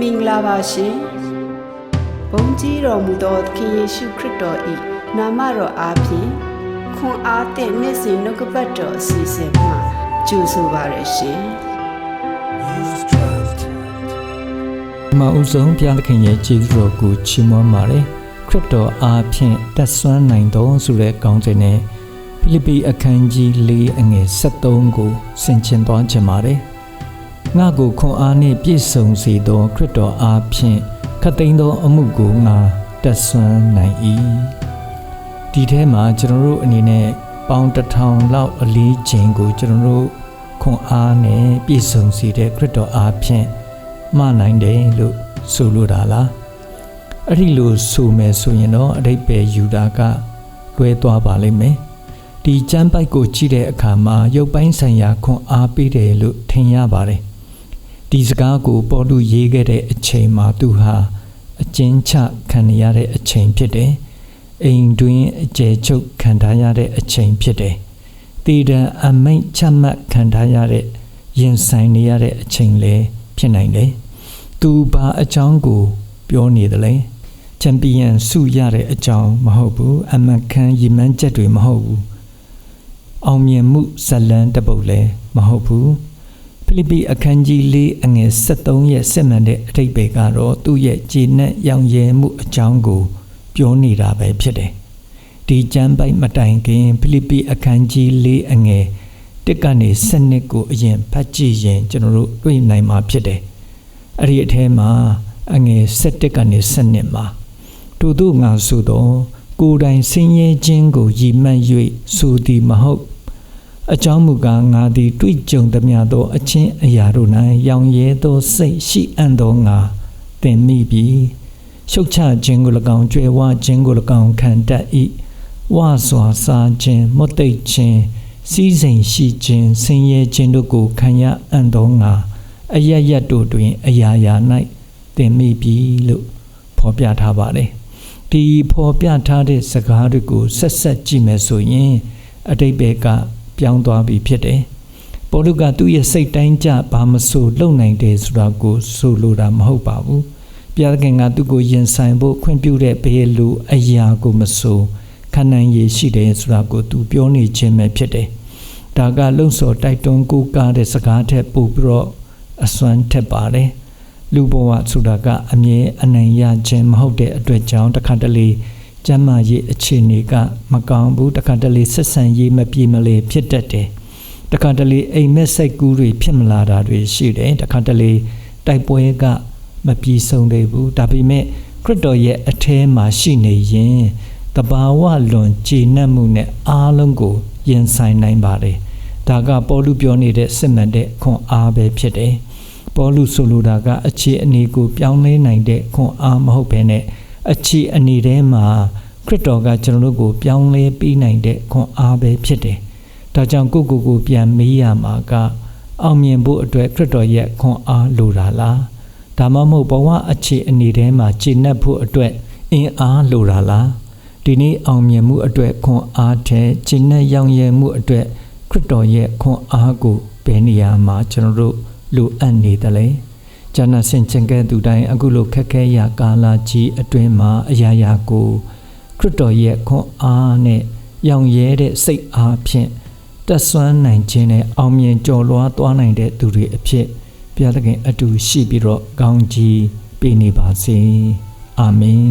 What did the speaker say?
မင်္ဂလာပါရှင်ဘုန်းကြီးတော်မူသောသခင်ယေရှုခရစ်တော်၏နာမတော်အားဖြင့်ခွန်အားသည့်နေ့စဉ်နှုတ်ကပတ်တော်အစီအစဉ်မှာကြိုဆိုပါရရှင်မအုပ်ဆုံးဘုရားသခင်ရဲ့ကျေးဇူးတော်ကိုချီးမွမ်းပါတယ်ခရစ်တော်အားဖြင့်တက်ဆွမ်းနိုင်တော်ဆိုတဲ့ကောင်းစဉ်နဲ့ဖိလိပ္ပိအခန်းကြီး၄အငယ်73ကိုဆင်ခြင်သွားခြင်းပါတယ် ငါကိုခွန်အားနှင့်ပြည့်စုံစေသောခရစ်တော်အားဖြင့်ခတ်သိမ်းသောအမှုကိုငါတက်ဆွမ်းနိုင်၏ဒီထဲမှာကျွန်တော်တို့အနေနဲ့ပေါင်းတစ်ထောင်လောက်အလေးချိန်ကိုကျွန်တော်တို့ခွန်အားနဲ့ပြည့်စုံစေတဲ့ခရစ်တော်အားဖြင့်မှနိုင်တယ်လို့ဆိုလိုတာလားအဲ့ဒီလိုဆိုမယ်ဆိုရင်တော့အတိတ်ပဲယူတာကလွဲသွားပါလိမ့်မယ်ဒီကျမ်းပိုက်ကိုကြည့်တဲ့အခါမှာရုပ်ပိုင်းဆိုင်ရာခွန်အားပေးတယ်လို့ထင်ရပါတယ် ဒီစကားကိုပေါ်လူရေးခဲ့တဲ့အချိန်မှာသူဟာအကျဉ်းချခံရတဲ့အချိန်ဖြစ်တယ်အိမ်တွင်အကျယ်ချုပ်ခံထားရတဲ့အချိန်ဖြစ်တယ်တည်တံအမိတ်ချမှတ်ခံထားရတဲ့ရင်ဆိုင်နေရတဲ့အချိန်လည်းဖြစ်နိုင်တယ်။သူဘာအကြောင်းကိုပြောနေတယ်လဲ။ချန်ပီယံဆုရတဲ့အကြောင်းမဟုတ်ဘူး။အမခန်းရီမန်းချက်တွေမဟုတ်ဘူး။အောင်မြင်မှုဇလန်းတစ်ပုဒ်လည်းမဟုတ်ဘူး။ ဖိလိပ္ပိအခန်းကြီး၄အငယ်73ရဲ့စစ်မှန်တဲ့အထိပ္ပယ်ကတော့သူ့ရဲ့ဂျေနက်ရောင်ရဲမှုအကြောင်းကို ပြောနေတာပဲဖြစ်တယ်။ဒီကျမ်းပိုက်မတိုင်ခင်ဖိလိပ္ပိအခန်းကြီး၄အငယ်တစ်ကနေစနစ်ကိုအရင်ဖတ်ကြည့်ရင်ကျွန်တော်တို့တွေ့နိုင်မှာဖြစ်တယ်။အဲ့ဒီအထဲမှာအငယ်7ကနေစနစ်မှာတို့တို့ငါဆိုတော့ကိုယ်တိုင်ဆင်းရဲခြင်းကိုရည်မှတ်၍ဆိုသည်မဟုတ် အကြောင်းမူကားငါသည်တွေ့ကြုံသမျှသော အချင်းအရာတို့၌ရောင်ရဲသောစိတ်ရှိအံ့သောငါသင်မိပြီရှုတ်ချခြင်းကို၎င်းကြွယ်ဝခြင်းကို၎င်းခံတတ်၏ဝါစွာစားခြင်းမွတ်သိပ်ခြင်းစီးစိမ်ရှိခြင်းဆင်းရဲခြင်းတို့ကိုခံရအံ့သောငါအယက်ယက်တို့တွင် အရာရာ၌သင်မိပြီလို့ဖော်ပြထားပါတယ်ဒီဖော်ပြထားတဲ့စကားတွေကိုဆက်ဆက်ကြည့်မယ်ဆိုရင်အတိတ်ဘက်က ပြောင်းသွားပြီဖြစ်တယ်ပေါလုကသူ့ရဲ့စိတ်တိုင်းကြဘာမဆိုလုံနိုင်တယ်ဆိုတာကိုဆိုလိုတာမဟုတ်ပါဘူးဘုရားသခင်ကသူ့ကိုယင်ဆိုင်ဖို့ခွင့်ပြုတဲ့ဘယ်လိုအရာကိုမဆိုခံနိုင်ရည်ရှိတယ်ဆိုတာကိုသူပြောနေခြင်းပဲဖြစ်တယ်ဒါကလုံစော်တိုက်တွန်းကိုးကားတဲ့စကားထက်ပိုပြီးတော့အစွမ်းထက်ပါတယ်လူဘဝဆိုတာကအမြဲအနိုင်ရခြင်းမဟုတ်တဲ့အတွက်ကြောင့်တခါတလေ ကျမ်းမာရေးအခြေအနေကမကောင်းဘူးတခါတလေဆက်ဆံရေးမပြေမလဲဖြစ်တတ်တယ်တခါတလေအိမ်မက်စိတ်ကူးတွေဖြစ်မလာတာတွေရှိတယ်တခါတလေတိုက်ပွဲကမပြေဆုံးသေးဘူးဒါပေမဲ့ခရစ်တော်ရဲ့အထဲမှာရှိနေရင်တဘာဝလွန်ကြည်နပ်မှုနဲ့အားလုံးကိုရင်ဆိုင်နိုင်ပါတယ်ဒါကပေါလုပြောနေတဲ့စစ်မှန်တဲ့ခွန်အားပဲဖြစ်တယ်ပေါလုဆိုလိုတာကအခြေအနေကိုပြောင်းလဲနိုင်တဲ့ခွန်အားမဟုတ်ဘဲနဲ့ အခြေအနေထဲမှာခရစ်တော်ကကျွန်တော်တို့ကိုပြောင်းလဲပေးနိုင်တဲ့ခွန်အားပဲဖြစ်တယ်ဒါကြောင့်ကိုယ့်ကိုယ်ကိုပြန်မေးရမှာက အောင်မြင်ဖို့အတွက်ခရစ်တော်ရဲ့ခွန်အားလိုတာလားဒါမှမဟုတ်ဘဝအခြေအနေထဲမှာကျင့်납ဖို့အတွက်အင်အားလိုတာလားဒီနေ့အောင်မြင်မှုအတွက်ခွန်အားတဲ့ကျင့်납ရောင်ရဲမှုအတွက်ခရစ်တော်ရဲ့ခွန်အားကိုဘယ်နေရာမှာကျွန်တော်တို့လိုအပ်နေတယ်လဲ ဂျာနာစင်ချင်ကဲသူတိုင်းအခုလိုခက်ခဲရာကာလကြီးအတွင်းမှာအရာရာကိုခရစ်တော်ရဲ့ခွန်အားနဲ့ရောင်ရဲတဲ့စိတ်အားဖြင့်တက်ဆွမ်းနိုင်ခြင်းနဲ့အောင်မြင်ကျော်လွှားသွားနိုင်တဲ့သူတွေအဖြစ်ဘုရားသခင်အတူရှိပြီးတော့ကောင်းကြီးပေးနေပါစေအာမင်